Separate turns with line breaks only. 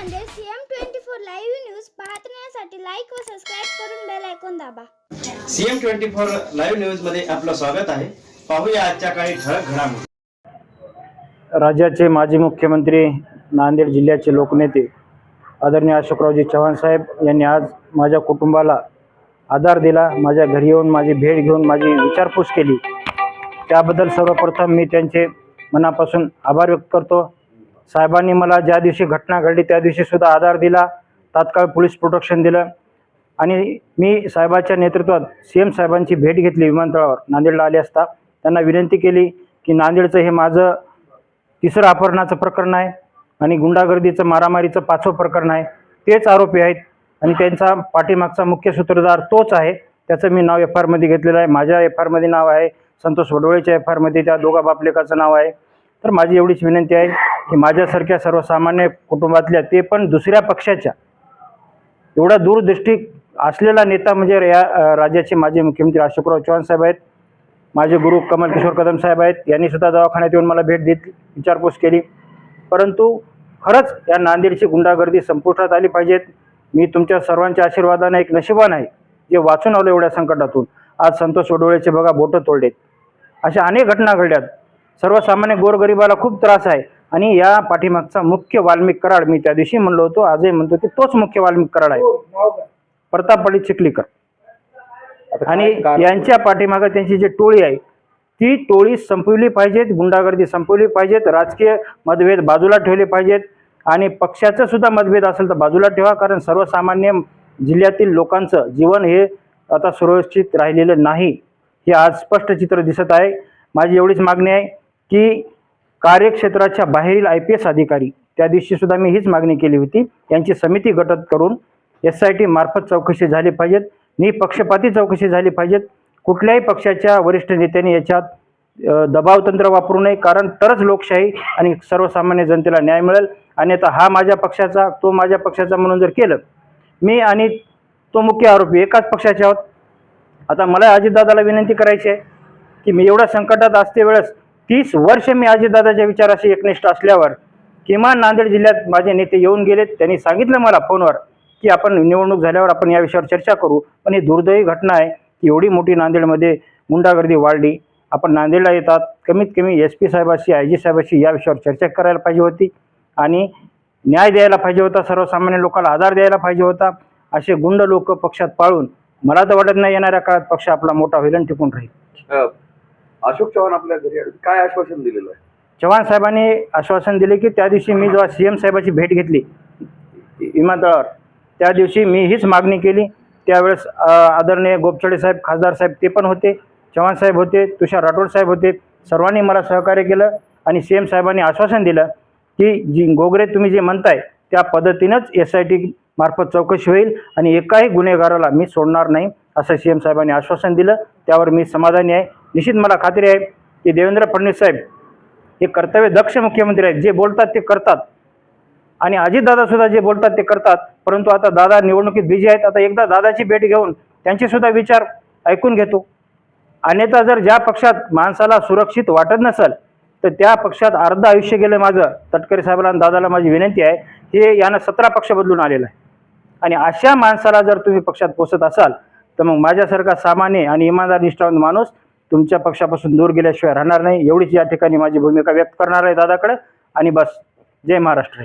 CM twenty four live news पाहण्यासाठी like व subscribe करून बेल ऐकून दाबा.
सीएम ट्वेंटी फोर लाईव्ह न्यूजमध्ये आपलं स्वागत आहे. पाहूया आजच्या काही ठळक घडामोडी.
राज्याचे माजी मुख्यमंत्री नांदेड जिल्ह्याचे लोकनेते आदरणीय अशोकरावजी चव्हाण साहेब यांनी आज माझ्या कुटुंबाला आधार दिला माझ्या घरी येऊन माझी भेट घेऊन माझी विचारपूस केली. त्याबद्दल सर्वप्रथम मी त्यांचे मनापासून आभार व्यक्त करतो. साहेबांनी मला ज्या दिवशी घटना घडली त्या दिवशी सुद्धा आधार दिला तात्काळ पोलीस प्रोटेक्शन दिलं. आणि मी साहेबाच्या नेतृत्वात सी एम साहेबांची भेट घेतली विमानतळावर. नांदेडला आले असता त्यांना विनंती केली की नांदेडचं हे माझं तिसरं अपहरणाचं प्रकरण आहे आणि गुंडागर्दीचं मारामारीचं पाचवं प्रकरण आहे. तेच आरोपी आहेत आणि त्यांचा पाठीमागचा मुख्य सूत्रधार तोच आहे. त्याचं मी नाव एफ आरमध्ये घेतलेलं आहे. माझ्या एफ आरमध्ये नाव आहे. संतोष वडवळेच्या एफ आरमध्ये त्या दोघा बापलेकाचं नाव आहे. तर माझी एवढीच विनंती आहे की माझ्यासारख्या सर्वसामान्य कुटुंबातल्या ते पण दुसऱ्या पक्षाच्या एवढा दूरदृष्टी असलेला नेता म्हणजे या राज्याचे माजी मुख्यमंत्री अशोकराव चव्हाण साहेब आहेत माझे गुरु कमल किशोर कदम साहेब आहेत यांनी सुद्धा दवाखान्यात येऊन मला भेट देत विचारपूस केली. परंतु खरंच या नांदेडची गुंडागर्दी संपुष्टात आली पाहिजेत. मी तुमच्या सर्वांच्या आशीर्वादाने एक नशिबान आहे जे वाचून आलो एवढ्या संकटातून. आज संतोष वडोळेचे बघा बोटं तोडलेत. अशा अनेक घटना घडल्यात. सर्वसामान्य गोरगरिबाला खूप त्रास आहे. आणि या पाठीमागचा मुख्य वाल्मिक कराड मी त्या दिवशी म्हणलो होतो आजही म्हणतो की तोच मुख्य वाल्मिक कराड आहे. प्रतापवाडी चिखलीकर. आणि यांच्या पाठीमागं त्यांची जी टोळी आहे ती टोळी संपवली पाहिजेत गुंडागर्दी संपवली पाहिजेत राजकीय मतभेद बाजूला ठेवले पाहिजेत. आणि पक्षाचं सुद्धा मतभेद असेल तर बाजूला ठेवा कारण सर्वसामान्य जिल्ह्यातील लोकांचं जीवन हे आता सुरक्षित राहिलेलं नाही. हे आज स्पष्ट चित्र दिसत आहे. माझी एवढीच मागणी आहे. की कार्यक्षेत्राच्या बाहेरील आय पी एस अधिकारी त्या दिवशी सुद्धा मी हीच मागणी केली होती. यांची समिती गटत करून एस आय टी मार्फत चौकशी झाली पाहिजेत. निपक्षपाती चौकशी झाली पाहिजेत. कुठल्याही पक्षाच्या वरिष्ठ नेत्यांनी याच्यात दबाव तंत्र वापरू नये कारण तरच लोकशाही आणि सर्वसामान्य जनतेला न्याय मिळेल. आणि आता हा माझ्या पक्षाचा तो माझ्या पक्षाचा म्हणून जर केलं मी आणि तो मुख्य आरोपी एकाच पक्षाचे आहोत. आता मला अजितदादाला विनंती करायची आहे की मी एवढ्या संकटात असते वेळेस तीस वर्ष मी अजितदादाच्या विचाराशी एकनिष्ठ असल्यावर किमान नांदेड जिल्ह्यात माझे नेते येऊन गेलेत त्यांनी सांगितलं मला फोनवर की आपण निवडणूक झाल्यावर आपण या विषयावर चर्चा करू. पण ही दुर्दैवी घटना आहे की एवढी मोठी नांदेडमध्ये गुंडागर्दी वाढली. आपण नांदेडला येतात. कमीत कमी एस पी साहेबाशी आय जी साहेबाशी या विषयावर चर्चा करायला पाहिजे होती. आणि न्याय द्यायला पाहिजे होता. सर्वसामान्य लोकांना आधार द्यायला पाहिजे होता. असे गुंड लोक पक्षात पाळून मला तर वाटत नाही येणाऱ्या काळात पक्ष आपला मोठा होईल आणि टिकून राहील.
अशोक चव्हाण आपल्या घरी आले. काय आश्वासन दिलेलं आहे?
चव्हाण साहेबांनी आश्वासन दिले की त्या दिवशी मी जेव्हा सी एम साहेबाची भेट घेतली विमानतळावर त्या दिवशी मी हीच मागणी केली. त्यावेळेस आदरणीय गोपछडे साहेब खासदार साहेब ते पण होते. चव्हाण साहेब होते तुषार राठोड साहेब होते. सर्वांनी मला सहकार्य केलं आणि सी एम साहेबांनी आश्वासन दिलं की जी गोगरे तुम्ही जे म्हणताय त्या पद्धतीनंच एस आय टी मार्फत चौकशी होईल आणि एकाही गुन्हेगाराला मी सोडणार नाही असं सी एम साहेबांनी आश्वासन दिलं. त्यावर मी समाधानी आहे. निश्चित मला खात्री आहे की देवेंद्र फडणवीस साहेब हे कर्तव्य दक्ष मुख्यमंत्री आहेत. जे बोलतात ते करतात. आणि अजितदादा सुद्धा जे बोलतात ते करतात. परंतु आता दादा निवडणुकीत बिझी आहेत. आता एकदा दादाची भेट घेऊन त्यांचेसुद्धा विचार ऐकून घेतो. अन्यथा जर ज्या पक्षात माणसाला सुरक्षित वाटत नसेल तर त्या पक्षात अर्ध आयुष्य गेलं माझं. तटकरे साहेबला आणि दादाला माझी विनंती आहे हे यानं सतरा पक्ष बदलून आलेलं आहे. आणि अशा माणसाला जर तुम्ही पक्षात पोचत असाल तर मग माझ्यासारखा सामान्य आणि इमानदार निष्ठावंत माणूस तुमच्या पक्षापासून दूर गेल्याशिवाय राहणार नाही. एवढीच या ठिकाणी माझी भूमिका व्यक्त करणार आहे दादाकडे. आणि बस. जय महाराष्ट्र.